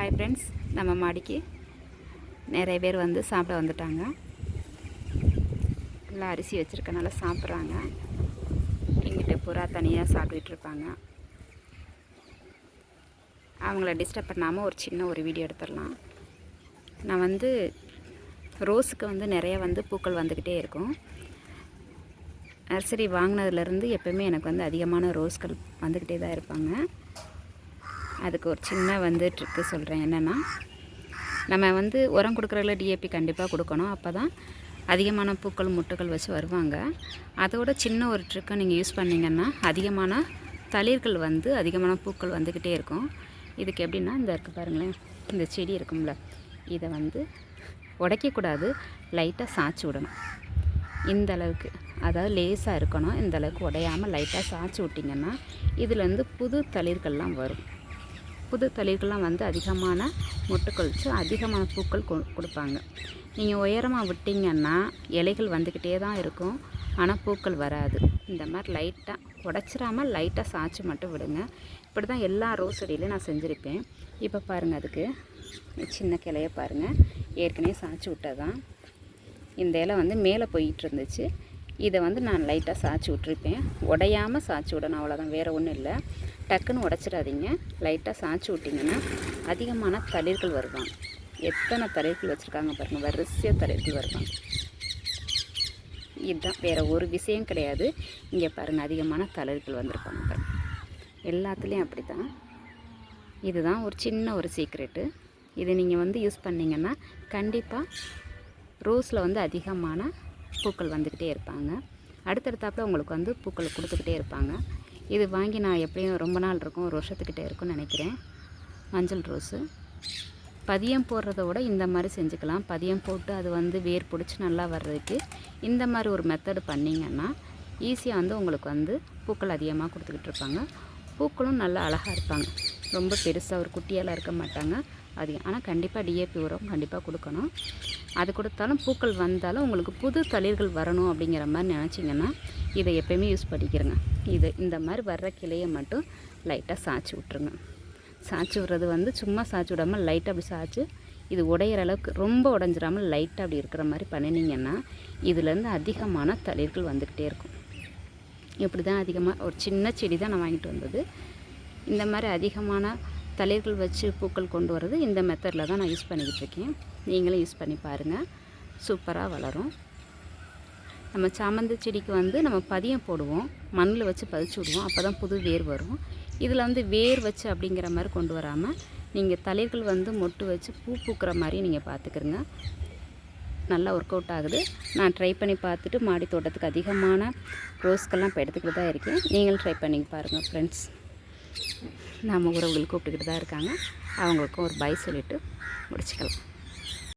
Hi friends நம்ம மாடிக்கு நிறைய பேர் வந்து சாப்பிட வந்துட்டாங்க. எல்லாம் அரிசி வச்சுருக்கனால சாப்பிட்றாங்க. எங்கிட்ட புறா தனியாக சாப்பிட்டுட்ருப்பாங்க அவங்கள டிஸ்டர்ப் பண்ணாமல் ஒரு சின்ன ஒரு வீடியோ எடுத்துடலாம். நான் வந்து ரோஸுக்கு வந்து நிறைய வந்து பூக்கள் வந்துக்கிட்டே இருக்கும். நர்சரி வாங்கினதுலேருந்து எப்போயுமே எனக்கு வந்து அதிகமான ரோஸ்கள் வந்துக்கிட்டே தான் இருப்பாங்க. அதுக்கு ஒரு சின்ன வந்து ட்ரிக்கு சொல்கிறேன் என்னென்னா நம்ம வந்து உரம் கொடுக்குறதுல டிஏபி கண்டிப்பாக கொடுக்கணும். அப்போ தான் அதிகமான பூக்கள் முட்டுகள் வச்சு வருவாங்க. அதோட சின்ன ஒரு ட்ரிக்கை நீங்கள் யூஸ் பண்ணிங்கன்னா அதிகமான தளிர்கள் வந்து அதிகமான பூக்கள் வந்துக்கிட்டே இருக்கும். இதுக்கு எப்படின்னா இந்த இருக்குது பாருங்களேன் இந்த செடி இருக்கும்ல இதை வந்து உடைக்கக்கூடாது லைட்டாக சாய்ச்சி விடணும். இந்த அளவுக்கு அதாவது லேசாக இருக்கணும் இந்த அளவுக்கு உடையாமல் லைட்டாக சாய்ச்சி விட்டிங்கன்னா இதுலேருந்து புது தளிர்கள்லாம் வரும். புது தளிர்கள்லாம் வந்து அதிகமான மொட்டுக்கொழிச்சு அதிகமான பூக்கள் கொ கொடுப்பாங்க. நீங்கள் உயரமாக விட்டிங்கன்னா இலைகள் வந்துக்கிட்டே தான் இருக்கும். ஆனால் பூக்கள் வராது. இந்த மாதிரி லைட்டாக உடச்சிராமல் லைட்டாக சாய்ச்சி மட்டும் விடுங்க. இப்படி தான் எல்லா ரோஸ் செடியிலையும் நான் செஞ்சுருப்பேன். இப்போ பாருங்கள் அதுக்கு சின்ன கிளைய பாருங்கள் ஏற்கனவே சாய்ச்சி விட்டதான் இந்த இலை வந்து மேலே போயிட்டு இருந்துச்சு. இதை வந்து நான் லைட்டாக சாய்ச்சி விட்ருப்பேன் உடையாமல் சாய்ச்சி விடணும் அவ்வளோதான் வேறு ஒன்றும் இல்லை. டக்குன்னு உடச்சிடாதீங்க. லைட்டாக சாய்ச்சி விட்டிங்கன்னா அதிகமான தளிர்கள் வருவாங்க. எத்தனை தளிர்கள் வச்சுருக்காங்க பாருங்கள் வரிசையாக தளிர்கள் வருவாங்க. இதுதான் வேறு ஒரு விஷயம் கிடையாது. இங்கே பாருங்கள் அதிகமான தளிர்கள் வந்திருப்பாங்க பாருங்கள் எல்லாத்துலேயும் அப்படி தான் இதுதான் ஒரு சின்ன ஒரு சீக்ரெட்டு இதை நீங்கள் வந்து யூஸ் பண்ணிங்கன்னா கண்டிப்பாக ரோஸில் வந்து அதிகமான பூக்கள் வந்துக்கிட்டே இருப்பாங்க. அடுத்தடுத்தாப்பில் உங்களுக்கு வந்து பூக்கள் கொடுத்துக்கிட்டே இருப்பாங்க. இது வாங்கி நான் எப்படியும் ரொம்ப நாள் இருக்கும் ஒரு வருஷத்துக்கிட்டே இருக்கும்னு நினைக்கிறேன். மஞ்சள் ரோஸு. பதியம் போடுறத விட இந்த மாதிரி செஞ்சுக்கலாம். பதியம் போட்டு அது வந்து வேர் பிடிச்சி நல்லா வர்றதுக்கு இந்த மாதிரி ஒரு மெத்தடு பண்ணிங்கன்னா ஈஸியாக வந்து உங்களுக்கு வந்து பூக்கள் அதிகமாக கொடுத்துக்கிட்டு இருப்பாங்க. பூக்களும் நல்லா அழகாக இருப்பாங்க. ரொம்ப பெருசாக ஒரு குட்டியெல்லாம் இருக்க மாட்டாங்க. அதிகம். ஆனால் கண்டிப்பாக டிஏபி உரம் கண்டிப்பாக கொடுக்கணும். அது கொடுத்தாலும் பூக்கள் வந்தாலும் உங்களுக்கு புது தளிர்கள் வரணும் அப்படிங்கிற மாதிரி நினச்சிங்கன்னா இதை எப்போயுமே யூஸ் பண்ணிக்கிறேங்க. இது இந்த மாதிரி வர்ற கிளையை மட்டும் லைட்டாக சாய்ச்சி விட்ருங்க சாய்ச்சி விட்றது வந்து சும்மா சாய்ச்சி விடாமல் லைட்டாக அப்படி சாய்ச்சி இது உடையிற அளவுக்கு ரொம்ப உடஞ்சிடாமல் லைட்டாக அப்படி இருக்கிற மாதிரி பண்ணினீங்கன்னா இதுலேருந்து அதிகமான தளிர்கள் வந்துக்கிட்டே இருக்கும். இப்படி தான் அதிகமாக ஒரு சின்ன செடி தான் நான் வாங்கிட்டு வந்தது. இந்த மாதிரி அதிகமான தளிர்கள் வச்சு பூக்கள் கொண்டு வரது இந்த மெத்தடில் தான் நான் யூஸ் பண்ணிக்கிட்டு இருக்கேன். நீங்களும் யூஸ் பண்ணி பாருங்கள் சூப்பராக வளரும். நம்ம சாமந்தி செடிக்கு வந்து நம்ம பதியம் போடுவோம். மண்ணில் வச்சு பதிச்சு விடுவோம். அப்போ தான் புது வேர் வரும். இதில் வந்து வேர் வச்சு அப்படிங்கிற மாதிரி கொண்டு வராமல் நீங்கள் தளிர்கள் வந்து மொட்டு வச்சு பூ பூக்கிற மாதிரி நீங்கள் பார்த்துக்கிறங்க நல்லா ஒர்க் அவுட் ஆகுது. நான் ட்ரை பண்ணி பார்த்துட்டு மாடி தோட்டத்துக்கு அதிகமான ரோஸ்க்கெல்லாம் இப்போ எடுத்துக்கிட்டு தான் இருக்கேன். நீங்களும் ட்ரை பண்ணி பாருங்கள் ஃப்ரெண்ட்ஸ் நம்ம உறவுகள் கூப்பிட்டுக்கிட்டு தான் இருக்காங்க. அவங்களுக்கும் ஒரு பை சொல்லிவிட்டு முடிச்சுக்கலாம்.